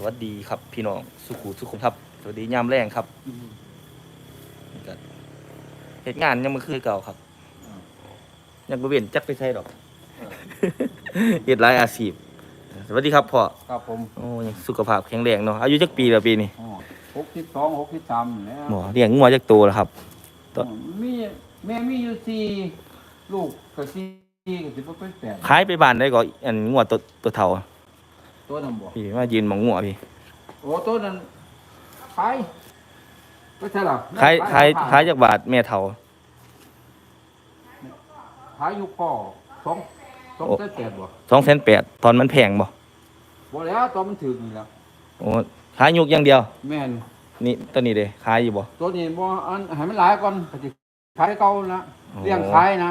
สวัสดีครับพี่น้องสุขุสุขุมครับ สวัสดียามแรงครับนี่ก็เหตุงานยังมือคือเก่าครับ ยังบ่เว้นจักไปใช่ดอกเหตุหลายอาชีพสวัสดีครับพ่อครับผมโอ้ยังสุขภาพแข็งแรงเนาะอายุจักปีแล้วปีนี้หกสิบสองหกสิบสามแล้วหมอเลี้ยงงัวจักโตแล้วครับตัวมีแม่มีอยู่สี่ลูกก็สี่ก็สิบเป็นแปดขายไปบ้านได้ก็อันงัวตัวตัวเฒ่า ตัวนั้นบ่พี่มายืนหมองงัวพี่โอ้ตัวนั้นขายไม่ใช่หรอขายขายขายจากบาทแม่เฒ่าขายอยู่พ่อสองสองโอ้แสนแปดบ่สองแสนแปดตอนมันแพงบ่บ่แล้วตัวมันถึงนี่แล้วโอ้ขายยุกอย่างเดียว แม่นนี่ตัวนี้เด้ขายอยู่บ่ตัวนี้บ่อันให้มันหลายก่อนก็สิขายเก่านะอ๋อเลี้ยงขายนะ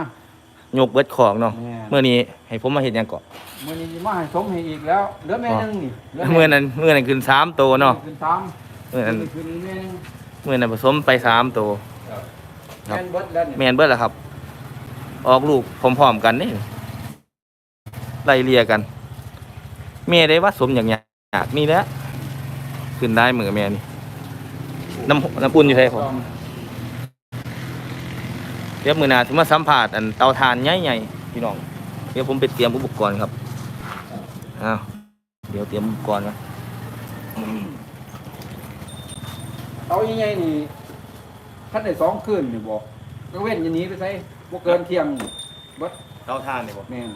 ยกเบิดของเนาะแม่น เมื่อนี้ให้ผมมาเห็นยังก่อนมื้อนี้มาให้สมให้อีกแล้วเหลือแม่นึงนี่หลืเมื่อนั้นเมื่อนั้นขึ้นสามตัวเนาะขึ้นสามเมื่อนั้นขึ้นแม่นึงเมื่อนั้นผสมไปสามตัว ครับ แม่นเบิดแล้วนี่แมนเบิดแล้วครับ ออกลูกพร้อมๆกันนี่ไล่เลียกันแม่ได้ว่าสมอย่างยากนี่แหละขึ้นได้มือแม่นี่น้ำน้ำอุ่นอยู่ไทยผมเดี๋ยวมือหนาถึงมาสัมผัสอันเตาถ่านใหญ่ๆพี่น้อง เดี๋ยวผมไปเตรียมอุปกรณ์ครับอ้าวเดี๋ยวเตรียมอุปกรณ์นะเอายังไงนี่ขั้นได้สองคืนนี่บอกก็เว้นอย่างนี้ไปใส่บ่เกินเที่ยงนี่เบิดเตาถ่านนี่บ่แม่น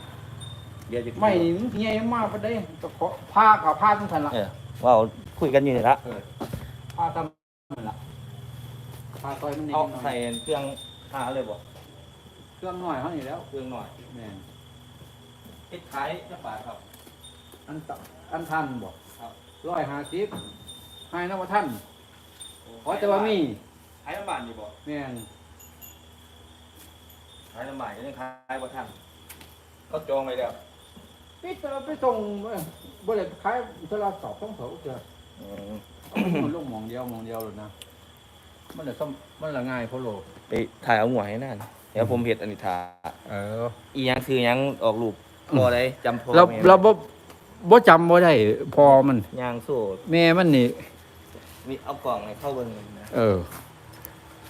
เดี๋ยวจะไม่นี่มันใหญ่มากปานใดตะขอผ้ากับผ้าทั้งทันละเออว้าวคุยกันอยู่นี่ละผ้าทำนั่นละผ้าต่อยมันนี่เอาหน่อยใส่เครื่อง หาเลยบ่เครื่องหน่อยเท่านี้แล้วเครื่องหน่อยแม่นเฮ็ดขายจักบาทครับ อันตะอันทันบอกครับ ร้อยห้าสิบให้นว่าท่านขอแต่ว่ามีขายน้ำบานอยู่บ่แม่นขายน้ำบานก็ยังขายบ่ทันก็จองไว้แล้วปิดแต่เราไปส่งเอ้ยบ่ได้ขายตลาดสอบต้องเสาเจออืมมันลงหมองเดียวหมองเดียวเลยนะ มันละซ่อมมันละง่ายเพราะโลกไปถ่ายเอาหัวให้นั่นเดี๋ยวผมเฮ็ดอันนี้ทาเออ อีหยังคือหยังออกลูกบ่ได้จำพอเราแม่เราบ่บ่จำบ่ได้พอมัน ยางโซ่แม่มันนี่ มีเอากล่องให้เข้าเบิ่งนะเออ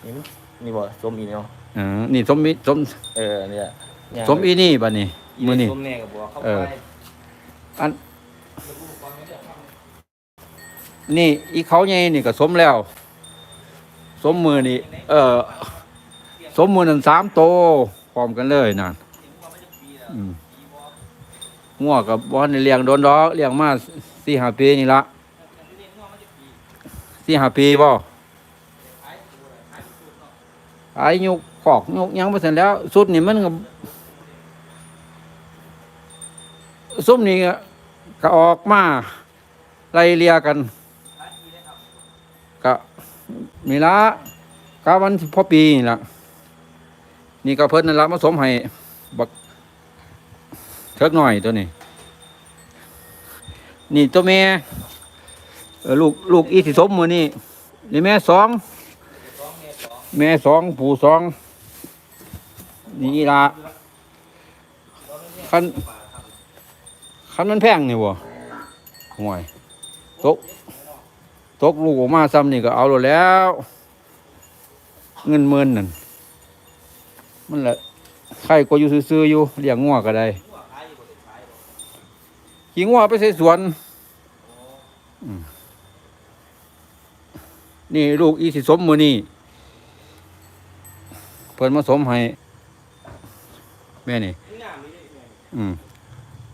นี่มันนี่บ่สมอีเนาะอ่านี่สมมิสมเออเนี่ยยางสมอีนี่บัดนี้มื้อนี้สมแน่กับบ่เข้าเออ ไปอัน นี่อีเขาใหญ่นี่ก็สมแล้ว สมมือนี่เออสมมือนั่นสามโตพร้อมกันเลยนั่นอืมงัวกับบ่ทันเลี้ยงโดนดอกเลี้ยงมา4-5ปีนี่ละ4-5ปีบ่อายุขอกยกยังบ่เสร็จแล้วสุดนี่มันก็ซุมนี่ก็ออกมาไล่เลียกัน มีละกาวันพอปีนี่ละนี่ก็เพิ่นนั่นละมาสมให้บักเทิกหน่อยตัวนี้ นี่ตัวแม่ลูกลูกอีสิสมมือนี่นี่แม่สองแม่สองผู้สองนี่ละคันคันมันแพงนี่บ่ห่วยตก ตกลูกออกมาซ้ำนี่ก็เอาแล้ว เงินหมื่นนั่นมันแหละใครก็อยู่ซื่อๆอยู่เลี้ยงงัวก็ได้ขี่งัวไปใส่สวนนี่ลูกอีสิสมมือนี่เพิ่นมาสมให้ แม่นี่ อืม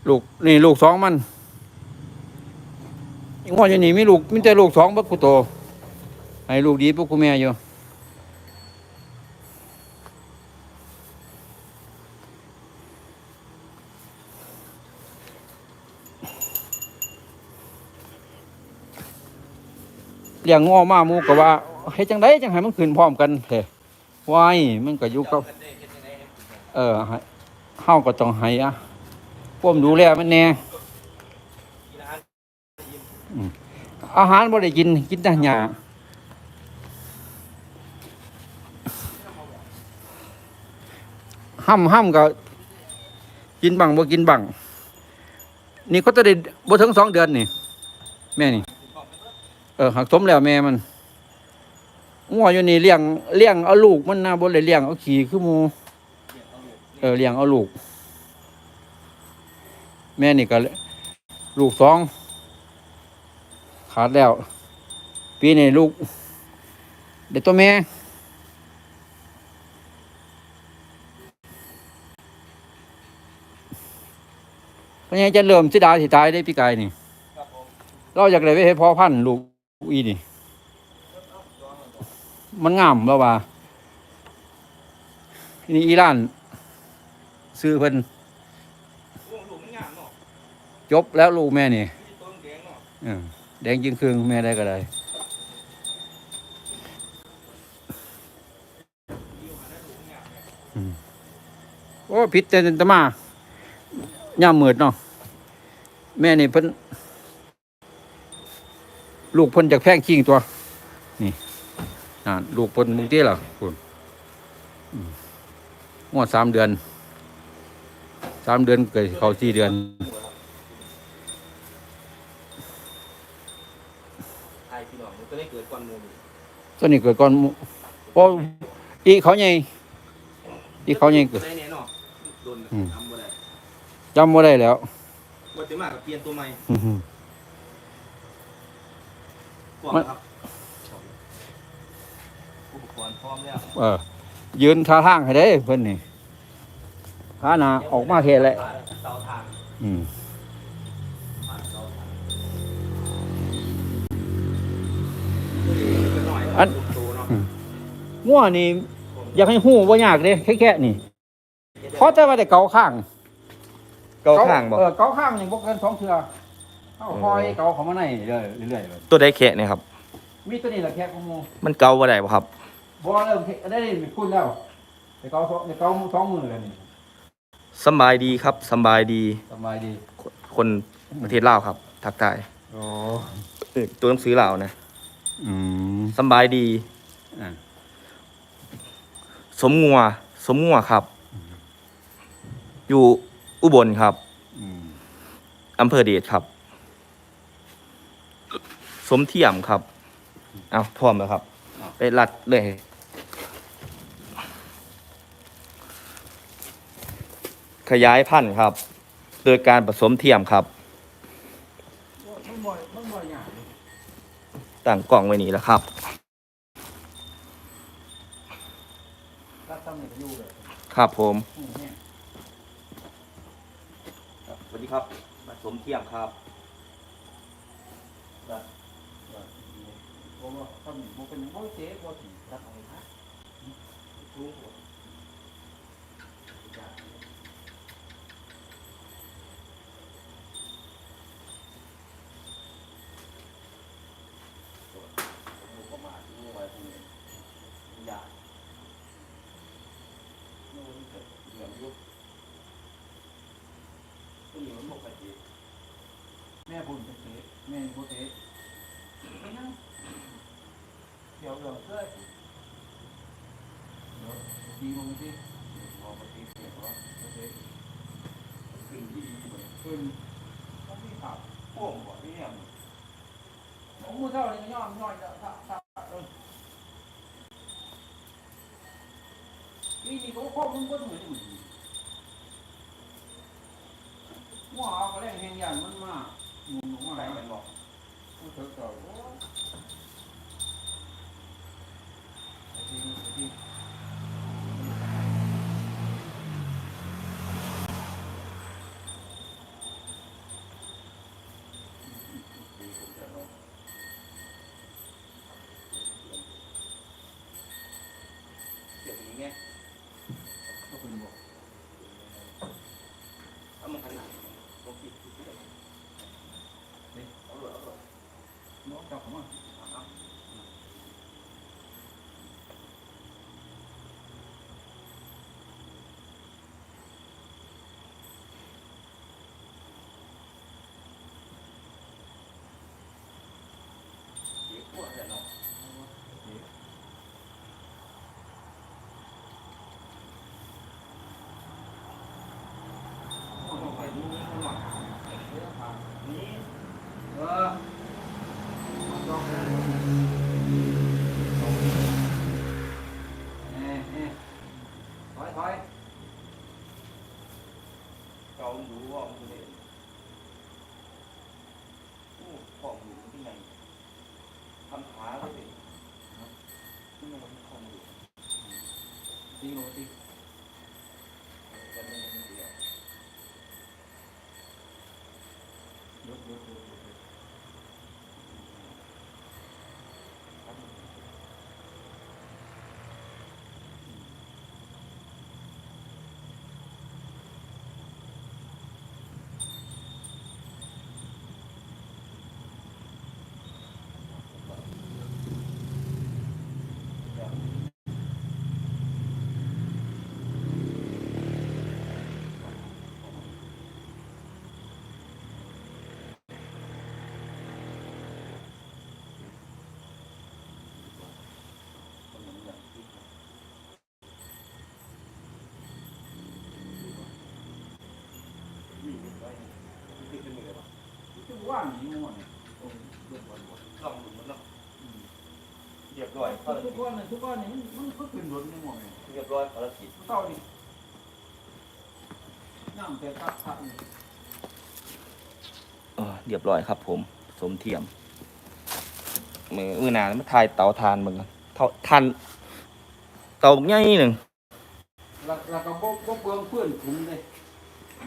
ลูกนี่ลูกสองมัน งออยู่นี่มีลูกมีแต่ลูกสองบักกุโต ให้ลูกดีพวกกูแม่อยู่เลี้ยงงอมามูก็ว่าเฮ็ดจังไดจังให้มันขึ้นพร้อมกันแท้วายมันก็อยู่กับเออให้เฮาก็ต้องให้อะพวมดูแลมันแน่ อาหารบ่ได้กิน กินแต่หญ้าห้ำห้ำก็ กินบังบ่กินบังนี่เขาจะได้บ่ถึงสองเดือนนี่ แม่นี่นเออหักสมแล้วแม่มันงัวอยู่นี่เลี้ยงเลี้ยงเอาลูกมันนะบ่ได้เลี้ยงเอาขี่คือหมูเออเลี้ยงเอาลูก แม่นี่ก็ลูกสอง ขาดแล้ว ปีนี้ลูก เด็กตัวแม่เพราะงั้นจะเริ่มสิดาสิตายได้พี่กายนี่ครับผมเราอยากได้ไปเฮ็ดพ่อพันธุ์ลูกอีนี่ มันงามแล้วว่านี่อีร้าน ซื้อเพิ่นลูกลูกมันงามเนาะจบแล้วลูกแม่นี่มีต้น แดงเนาะเออแดงครึ่งแม่ได้ก็ได้โอ้ผิดแต่ตะมาย่ามมืดเนาะแม่นี่เพิ่นลูกเพิ่นจากแพงคิงตัว นี่นั่นลูกเพิ่นมึงที่ล่ะคุณงวดสามเดือนสามเดือนเกิดเขาสี่เดือน ไทยพี่น้องมันก็ได้เกิดก่อนหมูนี่ ตัวนี้เกิดก่อนหมู่โอ้อีเขาใหญ่อีเขาใหญ่เกิดได้แน่เนาะโดนอืมทำบ่ได้จำไม่ได้แล้วว่าจะมากับเปลี่ยนตัวใหม่อื้อหือกว่างมันครับอุปกรณ์พร้อมแล้วเออยืนท่าทางให้ได้เพิ่นนี่ขาหนาออกมาแค่แหละเสาทางอืม อยอันตัวเนาะงัวนี่ อยากให้หู้ว่ายากเด้แค่ๆนี่เพราะแต่ว่าแต่เกาข้างเกาข้างบ่เออเกาข้างนี่บ่เกินสองเทื่อเอาคอยเกาเขามาในเรื่อยๆเรื่อยๆเลยตัวได้แค่เนี่ยครับ มีตัวนี้แหละแค่ของหมูมันเกาบ่ได้บ่ครับบ่เริ่มเฮ็ดได้เป็นคุณแล้วแต่เกาสองแต่เกาสองมือแล้วนี่สำบายดีครับสำบายดีสบายดี คนประเทศลาวครับ ทักทายโอ้เอ้ยตัวหนังสือลาวนะ อืม สำบายดี อ่าสมงัว สมงัวครับ อยู่อุบลครับอืมอำเภอเดชครับ สมเทียมครับ เอาพร้อมแล้วครับ ไปรัดเลย ขยายพันธุ์ครับ โดยการผสมเทียมครับ มันบ่มันบ่ยากตั้งกล่องไว้นี่แล้วครับรับตำแหน่งอยู่เลย ครับผมอืมเนี่ยสวัสดีครับผสมเทียมครับบ่ว่าตำแหน่งบ่เป็นหยังบ่เจ๊บ่สิรับเอาไว้ฮะ แม่พูดเป็นเจ๊แม่บ่เจ๊เป็นหยังเดี๋ยวเดี๋ยวเอ้ยเดี๋ยวดีลงสิพอบ่ตีเสียเพราะว่าบ่เจ๊ขึ้นที่ดีบ่ขึ้นต้องมีขับพ่วงบ่ที่เนี่ยผมมือเท่านี้ย่อมย่อยจะถ้าถ้าเออ นี่นี่เขาควบคุมก็เหมือนอยู่หัวเอาก็แรงแหงยันมันมาหมุนออกมาไหนมันบอกผู้เถิดเก่า น้องจับผมอ่ะ เอาเดี๋ยวพวกเนี่ยเนาะ ไปดูนี่หน่อยนี่ นี่ เอ ตีโรตีจะไม่ได้เดียว ยกยกยกยก มีนิดหน่อยนี่คือมือเลยวะ จะว่างอย่างนี้หมดเนี่ยลองดูมันเนาะเรียบร้อยภารทุกิกจคนเนี่ยทุกคนเนี่ยมันมันก็ขึ้นรถนี่หมดเลยเรียบร้อยภารกิจเต้าดิน้ำแต่ตักตักนี่เออเรียบร้อยครับ ผม สมเทียม มือมือหนามาถ่ายเตาทานมึงกันเตาทานเตาใหญ่หนึ่งแล้วแล้วก็บ่บ่เปลืองเพื่อนถุงเลย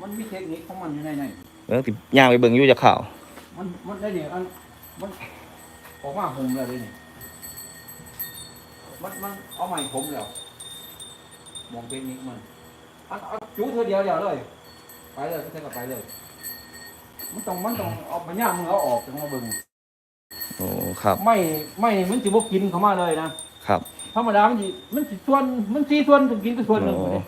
มันมีเทคนิคของมันอยู่ในในเออติย่างไปเบิ่งอยู่จะข่าว มันมันได้เนี่ยอันมันออกมาห่มแล้วเลยนี่มันมันเอาใหม่ผมแล้วมองเทคนิคมันอันเอาจูเธอเดียวเดียวเลย ไปเลยเท่ากับไปเลย มันต้องมันต้องเอาไปย่างมือเอาออกจากมาเบิ่งโอ้ครับ ไม่ไม่มันสิบ่กินเข้ามาเลยนะครับ ธรรมดามันสิมันสิส่วนมันสีส่วนต้องกินก็ส่วนหนึ่งอ๋อเลย